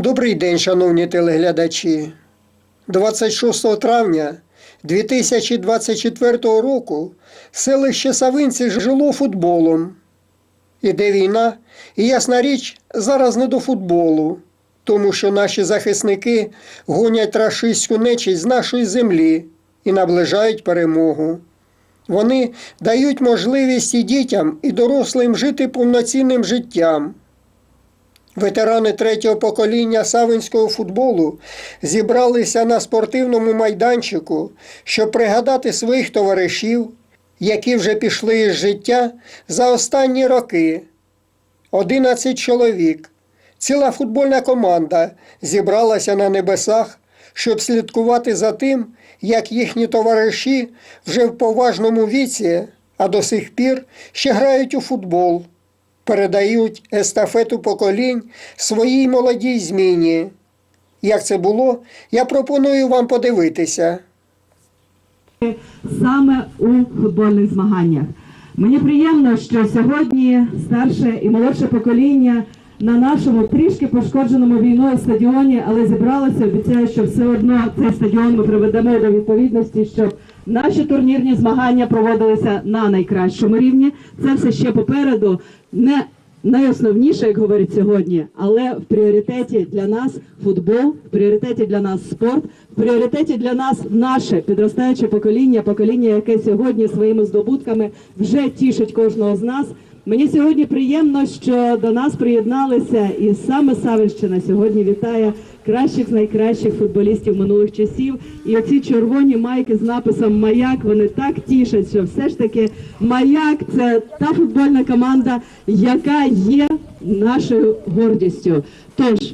Добрий день, шановні телеглядачі. 26 травня 2024 року селище Савинці жило футболом. Іде війна, і ясна річ, зараз не до футболу, тому що наші захисники гонять рашистську нечість з нашої землі і наближають перемогу. Вони дають можливість і дітям, і дорослим жити повноцінним життям. Ветерани третього покоління савинського футболу зібралися на спортивному майданчику, щоб пригадати своїх товаришів, які вже пішли із життя за останні роки. 11 чоловік. Ціла футбольна команда зібралася на небесах, щоб слідкувати за тим, як їхні товариші вже в поважному віці, а до сих пір ще грають у футбол передають естафету поколінь своїй молодій зміні. Як це було, я пропоную вам подивитися. саме у футбольних змаганнях. Мені приємно, що сьогодні старше і молодше покоління на нашому трішки пошкодженому війною стадіоні, але зібралося. Обіцяю, що все одно цей стадіон ми приведемо до відповідності, щоб наші турнірні змагання проводилися на найкращому рівні. Це все ще попереду. Не найосновніше, як говорять сьогодні, але в пріоритеті для нас футбол, в пріоритеті для нас спорт, в пріоритеті для нас наше підростаюче покоління, покоління, яке сьогодні своїми здобутками вже тішить кожного з нас. Мені сьогодні приємно, що до нас приєдналися, і саме Савищина сьогодні вітає кращих з найкращих футболістів минулих часів. І оці червоні майки з написом Маяк вони так тішать, що все ж таки Маяк це та футбольна команда, яка є нашою гордістю. Тож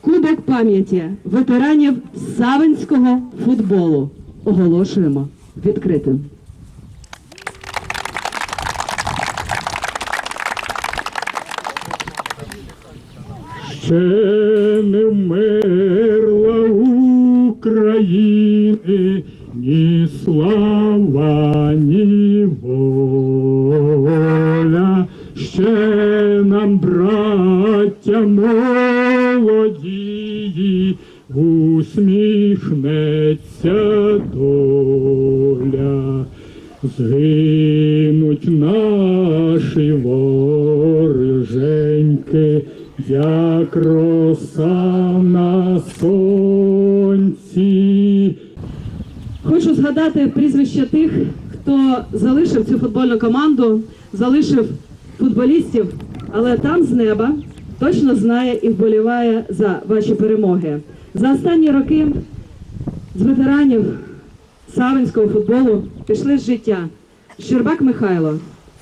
кубок пам'яті ветеранів савинського футболу оголошуємо відкритим. Ще не вмерла України ні слава, ні воля, ще нам, браття молоді, усміхнеться доля. Згинуть наші вороженьки, як роса на сонці. Хочу згадати прізвища тих, хто залишив цю футбольну команду, залишив футболістів, але там з неба точно знає і вболіває за ваші перемоги. За останні роки з ветеранів савинського футболу пішли з життя Щербак Михайло,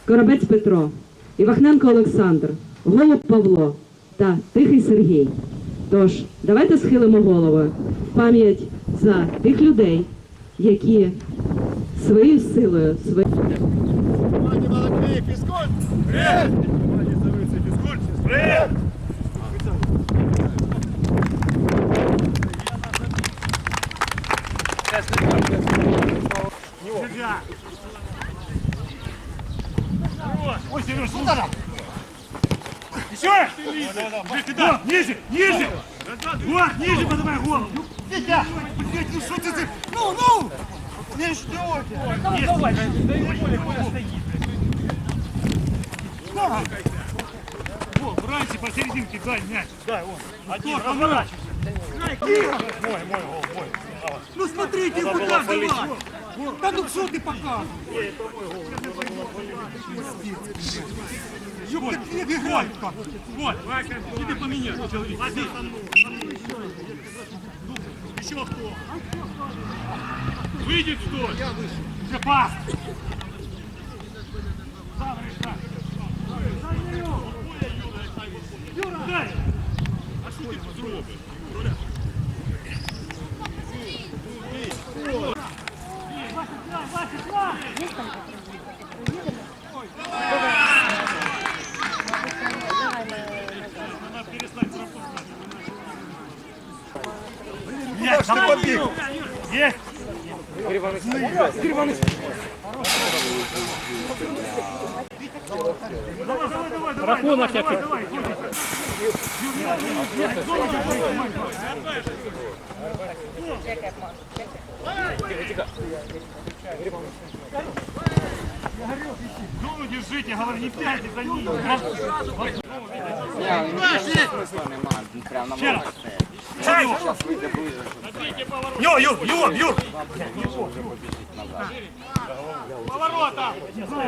Коробець Петро, Івахненко Олександр, Голуб Павло та Тихий Сергій. Тож давайте схилимо голови в пам'ять за тих людей, які своєю силою, своєю Внимание, Еще! Да, ниже, ниже! Вот, ниже поднимай голову! Витя! Блядь, ну что ты за... Ну, ну! Не что ты? Давай, Во, братья, посерединке дай мяч. Дай, он. Один, разворачивайся. Мой, мой, гол, мой. Ну смотрите, Надо было куда давай! Да ну что ты показываешь? Вот, вот, Вася, иди поменяй, человек. Возьми. Еще кто? Выйдет, что ли? Я вышел. Где пас? Сам решай. Юра! Дай! А что ты взрослый? Вася, Вася, Вася! Есть! Есть! Игорь Иванович! Игорь Иванович! Давай, давай, давай, Дракона давай, давай, давай, Дома держите, говорю, не пяйте за ним. Сразу, сразу. Прям на Ще раз. Юр, Юр, Юр, Юр! Поворота! Юра!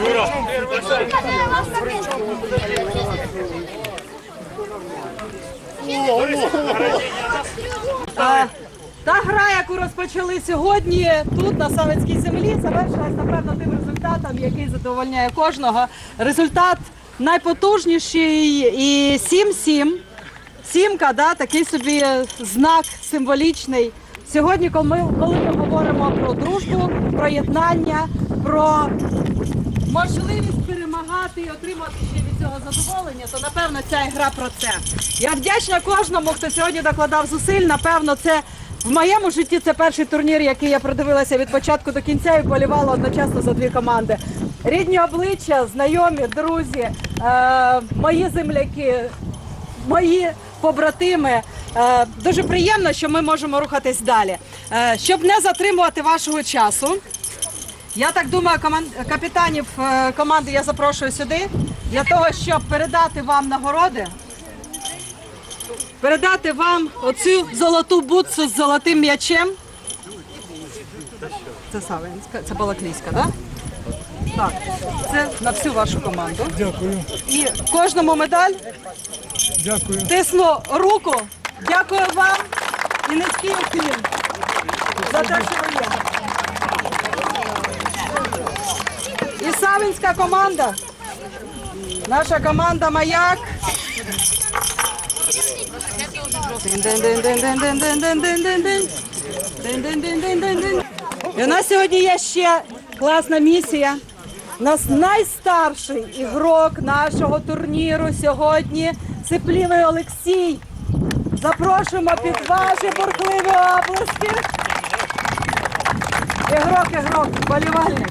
Юра! О, о, о, о та гра, яку розпочали сьогодні тут, на Савицькій землі, завершилась, напевно, тим результатом, який задовольняє кожного. Результат найпотужніший і 7-7. Сімка, да, такий собі знак символічний. Сьогодні, коли ми, говоримо про дружбу, про єднання, про можливість перемагати і отримати ще від цього задоволення, то напевно ця гра про це. Я вдячна кожному, хто сьогодні докладав зусиль. Напевно, це в моєму житті це перший турнір, який я продивилася від початку до кінця і болівала одночасно за дві команди. Рідні обличчя, знайомі, друзі, е, мої земляки, мої побратими. Е, дуже приємно, що ми можемо рухатись далі. Е, щоб не затримувати вашого часу, я так думаю, коман- капітанів е, команди я запрошую сюди для того, щоб передати вам нагороди, передати вам оцю золоту бутсу з золотим м'ячем. Це Савинська, це Балаклійська, так? Так, це на всю вашу команду. Дякую, І кожному медаль дякую. тисну руку. Дякую вам і низький уклін за те, що ви є. І Савинська команда. Наша команда Маяк. І у нас сьогодні є ще класна місія. У нас найстарший ігрок нашого турніру сьогодні Сиплівий Олексій. Запрошуємо під ваші бурхливі обласки. Ігрок, ігрок, болівальник.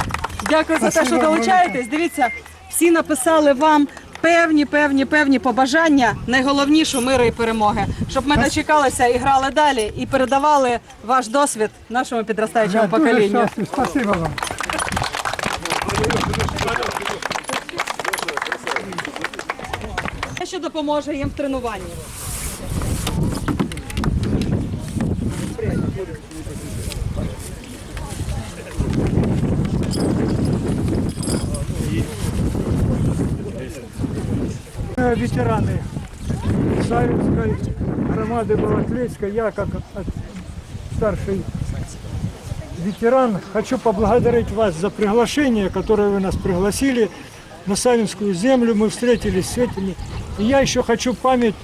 Дякую за те, що долучаєтесь. Дивіться, всі написали вам певні, певні, певні побажання, найголовніше миру і перемоги, щоб ми дочекалися і грали далі, і передавали ваш досвід нашому підростаючому поколінню. Спасибо вам. Що допоможе їм в тренуванні. Ветераны Савинской громады Балаклейской. Я, как старший ветеран, хочу поблагодарить вас за приглашение, которое вы нас пригласили на Савинскую землю. Мы встретились с этими. И я еще хочу память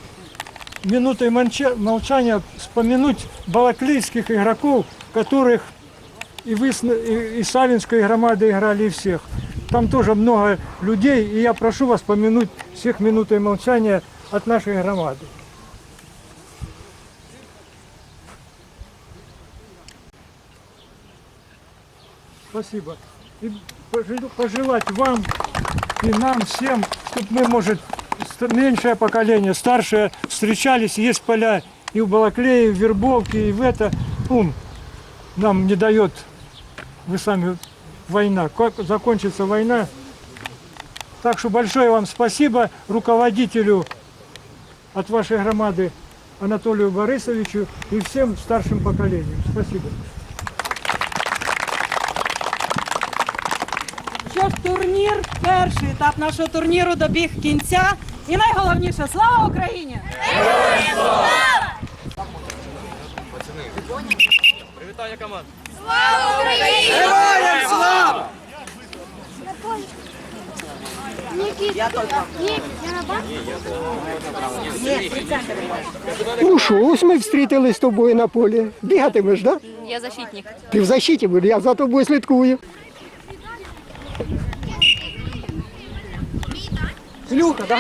минутой молчания вспомянуть балаклейских игроков, которых и вы и, и Савинской громады играли, всех. Там тоже много людей, и я прошу вас помянуть всех минутой молчания от нашей громады. Спасибо. И пожел- пожелать вам и нам всем, чтобы мы, может, меньшее поколение, старшее, встречались, есть поля и в Балаклее, и в Вербовке, и в это. Ум нам не дает, вы сами, война. Как закончится война. Так что большое вам спасибо руководителю от вашей громады Анатолию Борисовичу и всем старшим поколениям. Спасибо. Що ж, турнір, перший етап нашого турніру добіг кінця. І найголовніше, слава Україні! Я только. Нет, я на банк. Ну що, ось ми встрітились з тобою на полі. Бігатимеш, так? Да? Я защитник. Ти в защиті будеш, я за тобою слідкую. Люка, да?